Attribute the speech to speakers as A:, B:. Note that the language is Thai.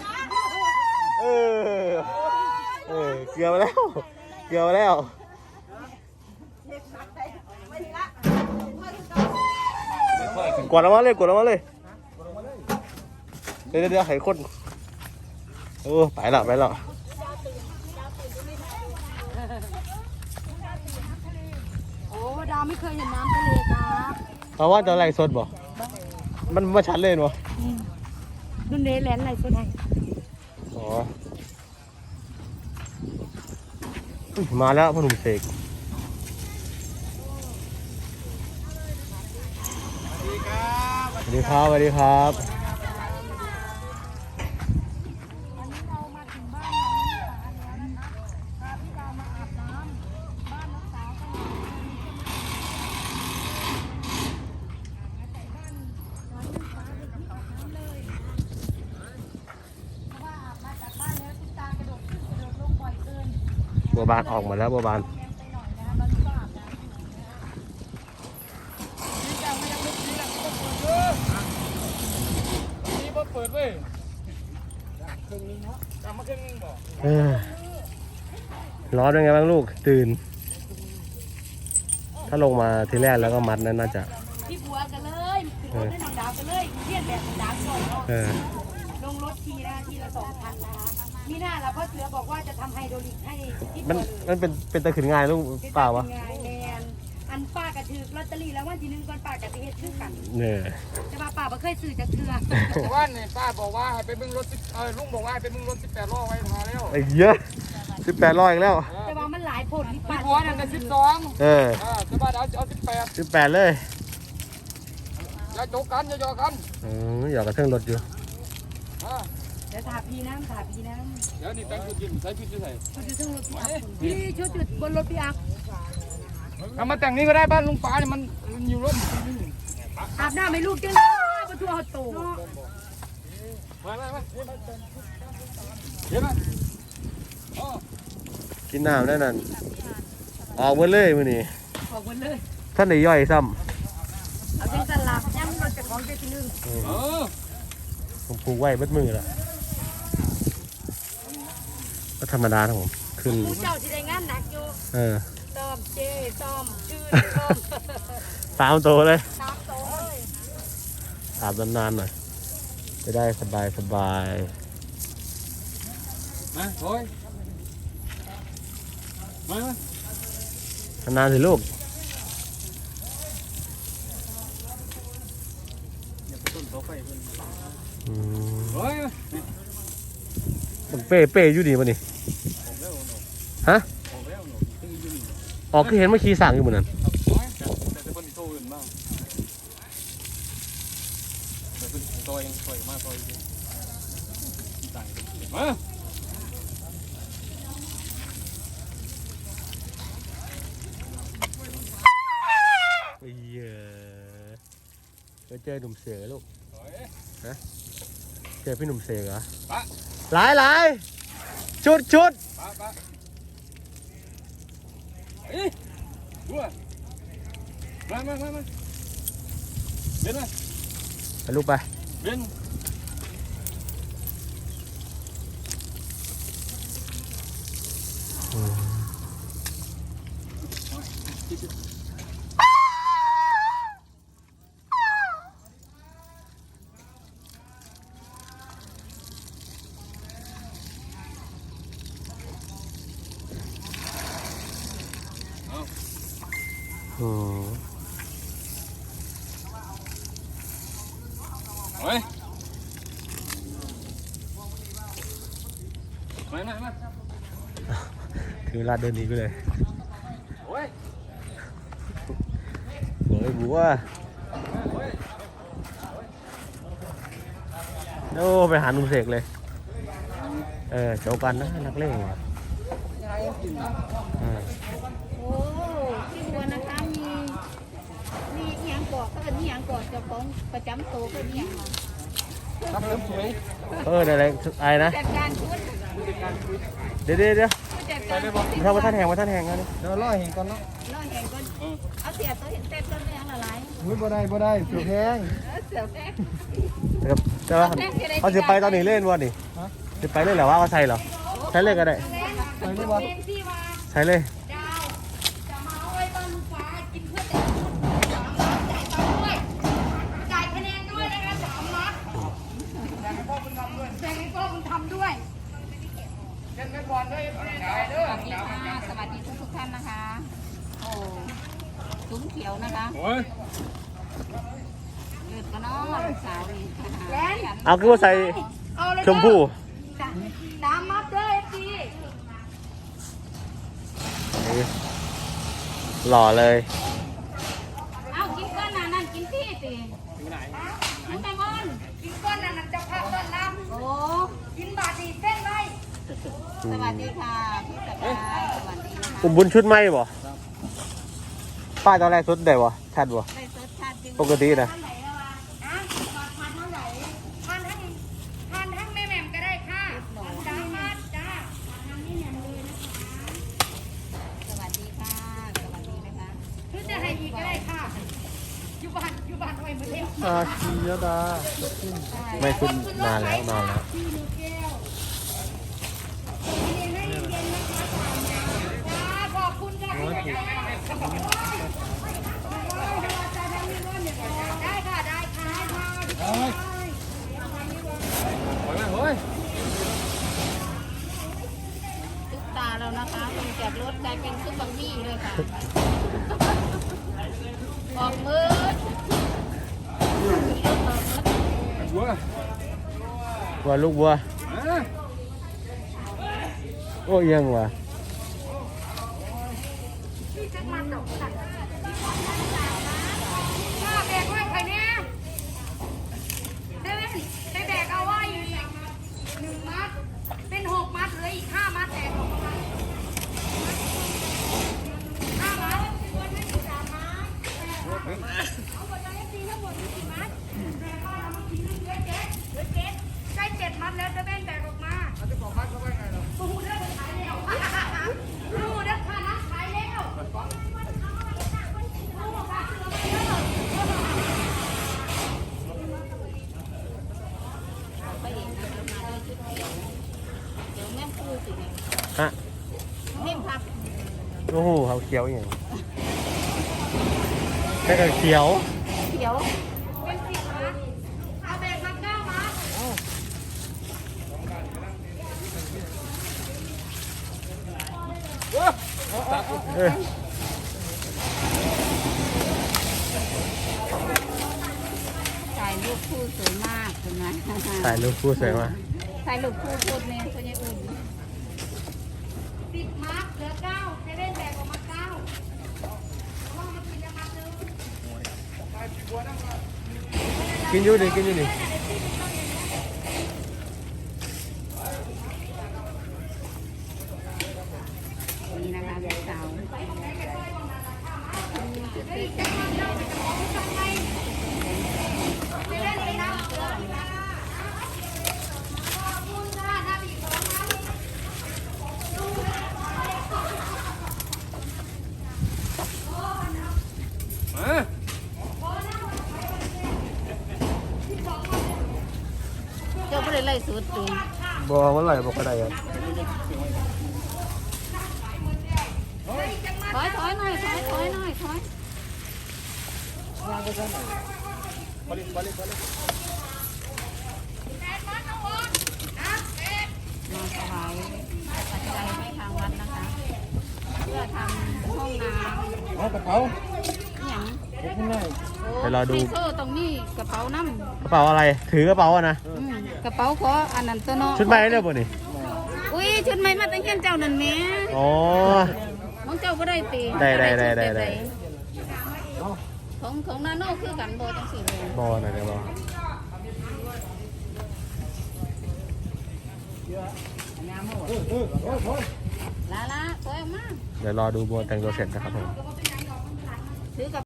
A: เนาะเออ เออ เกือบแล้ว เกือบแล้ว กดออกมาเลย กดออกมาเลย เดี๋ยวเดี๋ยวเดี๋ยวให้คนโอ้ไปละไปละ
B: โอ้ดาวไม่เคยเห็นน้ำทะเลครับ
A: เพราะว่าจะไล่สดบ่ มันมาชัดเลยบ่
B: นุ่น เนแลนอะไรก็ได้
A: อ๋อมาแล้วพ่อหนุ่มเสกสวัสดีครับสวัสดีครับ บัวบานออกมาแล้วบัวบาน
C: นี่บ่เปิดเว้ยครึ่งนึงเนาะกลับมาครึ่งนึงบ่
A: เออร้อนเป็นไงบ้างลูกตื่น ถ้าลงมาทีแรกแล้วก็มัดนั้นน่าจะ
B: พี่บัวกันเลยโอ้ได้น้องดาวกันเลยเทียนแบบดาวส่งเนาะ
A: เออ
B: ลงรถทีนะทีละสองพันนะคะ มีหน้าแล้วพ่อเสือบอกว่าจะทำไฮโดรลิกให้ที่
A: มัน
B: ตัวเลย
A: มันเป็นเป็นตะขืนง่ายลูกเปล่าวะ
B: เป็นไงแมนอันป้ากระถือลอตเตอรี่แล้ววันที่หนึ่งก่อนป้ากระถือเฮ็ดชื่อกัน
A: เนี่ย
B: แต่ว่าป้าบ่เคยซื้อจากเทือ
C: แต่ว่าเนี่ยป้าบอกว่าให้ไปเบิ่งรถสิบเออลุงบอกว่าให้ไปเบิ่งรถ18ล้อไว้ทาแล้ว
A: ไอ้เยอะสิบแปดร้อยอีกแล้ว
B: แต่ว่ามันหลายผลที่ป้า
C: พี่บัวนั่นน่ะ12
A: เออ
C: อ่าแต่ว่าเอาเอา18
A: สิบแปดเลย
C: อย่าโจกกันอย่าหยอกกัน
A: เอออยากกระเทิงรถอยู่
C: อ่า
B: เดี๋ยวถาพี่น้ำถาพี่น้ำ
C: เดี๋ยวนี่แต่งชุดยิ้มใส่ชุดจะใส่
B: ชุดอยู่ทั้งรถพี่อักพี่ชุดอยู่บนรถพี่อัก
C: เอามาแต่งนี้ก็ได้บ้านลุงป๋าเนี่ยมันมันอยู่รถ
B: อาบน้ำให้ลูกจังเลยประตูเขาโต
C: มามามาเดี๋ยวมาอ๋อ
A: กินน้ำแน่นอนออกหมดเลยมื้อนี้
B: ออกหมดเลย
A: ท่านได้ย่อยซ้
B: เอาจังสลับย่ำรถจากของเจ้าที่หนึ่งำ
C: เออ
A: ผมผูกไว้เบิดมือละก็ ธรรมดาครับผม ขึ้น
B: ผู้เจ้าที่ได้งานหนักอยู่
A: เออ
B: ซ้อมเจซ้อมชื่อซ้อม
A: สามตัวเลย
B: สามโตเลย
A: อาบนานๆหน่อย จะได้สบายสบาย
C: มาโอ้ยมามา
A: ๆนานๆสิลูกอืม
C: โอ้ย
A: เป้เป้อยู่ดีป่ะนี่ ฮะ
C: ออกแล้วหนูตีอยู่นี่
A: ออกคือเห็นเมื่อกี้สั่งอยู่บนนั้น
C: โอ้ยแต่แต่คนที่โตอื่นมากแต่คนที่โตเองโตเองมากโตเองต่างกันมา
A: ไอ้เหี้ยไปเจอหนุ่มเสือลูก
C: โอ้ย
A: เจอพี่หนุ่มเสือเหรอ
C: ปะ
A: หลายหลาย ชุดชุด
C: ปะปะเฮ้ยดูอะมามามามาเบนมา
A: ไปลูกไป
C: เบน
A: อืม
C: โอ้ยมามามา
A: ถึงเวลาเดินหนีไปเลย
C: โอ้ย
A: โอ้ยบัวโอ้ไปหาหนุ่มเสกเลย เออเจ้ากันนะนักเล่นอะอ่า
B: โอ้ที่บัวนะคะมีมี เอียงกอดก็เป็นเอียงกอดเจ้าของประจำโตก็เอียงมา
C: รับเริ่มสวย
A: เอออะไรอะไรนะ
B: จัดการชุด
A: เดี๋ยวเดี๋ยวเดี๋ยว
B: ผู้จัด
C: ใส่ได้บ่
A: ถ้าว่าท่านแหงว่าท่านแหงนะนี่
D: เดี๋ยวรอเห็นก่อนเนาะ
B: น้อยเองก็เอาเสียตัวเห็นเต็มตัวเรื่องละลาย
D: หุ้ยบ่ได้บ่ได้เสือแพง
B: เออเสือแป้ง
A: นะครับแต่ว่าเขาจะไปตอนนี้เล่นวะนี่จะไปเล่นเหรอว่าเขาใส่เหรอใช้เลยก็ได้
D: ไปนี่วะ
A: ใช้เลย
B: จ่ายคะแนนด้วยนะคะสามนัดแบ่งให้พ่อคุณทำด้วยแบ่งให้พ่อคุณทำด้วย สวัสดีค่ะสวัสดีทุกทุกๆท่านนะคะ โอ้ซุ้มเขียวนะคะ
C: โอ้ย
B: เลือดก็น้องลูกสาวนี่แลน
A: เอาคือว่าใส่ชมพู่
B: ตามมาเด้อจี
A: นี่หล่อเลย
B: เอากินก้อนน่ะนั่นกินที่สิกินไปบนกินก้อนน่ะนั่นจะพักต้นน้ำโอ้กินบาดดีเส้นไรสวัสดีค่ะพี่สกายส วัสดีนะคะ
A: อุ้มบุญชุดไหมบ่ป้ายตอนแรกชุดได้บ่ชัดบ่
B: ได้รสชาติดี
A: ปกตินะ
B: ทานไหนแล้ววะอะทานเท่าไหร่ทานทั้งทานทั้งแม่แหม่มก็ได้ค่ะจ้ามาจ้าทานนี่แหม่มเลยนะคะสวัสดีค่ะ สวัสดีนะคะหรือจะให้อีกก็ได้ค่ะอยู่บ้านอยู่บ้านทำไมไม่เที่ยว
D: อาคียดา
A: ไม่ชุดมาแล้วมาแล้ว
B: ข อบคุณค่ะได้ค่ะ ได้ค่ะ
C: โอ้ยโอ้ยโอ้ย
B: ตุ๊กตาแล้วนะคะลงจากรถกลายเป็นซุปบังมี่เลยค่ะ ออกมือ
C: บัว
A: บัวลูกบัว
C: อะ
A: โอ้เอียังว่ะ
B: ข้าแบกไว้ใครเนี่ยเซเว่นได้แบกเอาไว้อยู่หนึ่งมัด เป็นหกมัดเหลืออีกห้ามัดแตกออกมาห้ามัดห้ามัดเอาหมดเลยตีทั้งหมดมีกี่มัดแบกมาแล้วเมื่อกี้เหลือเจ็ดเหลือเจ็ดใกล้เจ็ดมัดแล้วเซเว่นแบกออกมาจะบอกมัดเขาไว้ไงล่ะปูเด้อขายแล้วปูเด้อขายแล้วขายแล้ว ไปเองนะคะมาด้วยชุดเขียวเดี๋ยวแม่พูดสิเนี่ย
A: ฮะ
B: แม่พัก
A: โอ้โหเขาเขียวอหย่างแค่เขียว
B: เขียวเป็นสิบมัดเอาแบกมาเก้ามัด
A: เออ
B: ถ่ายรูปคู่สวยมากคุณนะ
A: ถ่ายรูปคู่สวยมาก
B: ถ่ายรูปคู่พูดเนี่ยคนยังอุ่น สิบมัดเหลือเก้าเซเว่นแบกออกมาเก้าว่ามันกินจะมาเดิม
A: กินอยู่ดิกินอยู่ดิ
B: นี่นะคะเด็กสาว
C: อะ
B: เจ้าก็เลยไล่สุดจุง
A: บอกว่าไหร่บอกก็ได้ครับ
B: ถอยถอยหน่อยถอยถอยหน่อยถอยมาถวายปัจจัยให้ทางวัดนะคะ เพื่อทำห้องน้ำ
D: เอากระเป๋า
B: อหย่าง
D: เก็บข้างใน
B: โอ้ไฮโซตรงนี้กระเป๋าน้ำ
A: กระเป๋าอะไร ถือกระเป๋าอะนะ
B: อืม กระเป๋าขออันนั้นตัวเนาะ
A: ชุดใหม่เลยบ่นี่
B: อุ้ยชุดใหม่มาตั้งเขียนเจ้านั่นแหม่
A: อ๋อ
B: มองเจ้าก็ได้ตี
A: ได้ได้ได้ได้ได้
B: ของของนาโน่คือกันโบจังสี่เลย
A: บอหน่อยเดี๋ยวบอ
B: ลาลาถอยออกมา
A: เดี๋ยวรอดูบัวแต่งตัวเสร็จนะครับผม
B: ถือกับ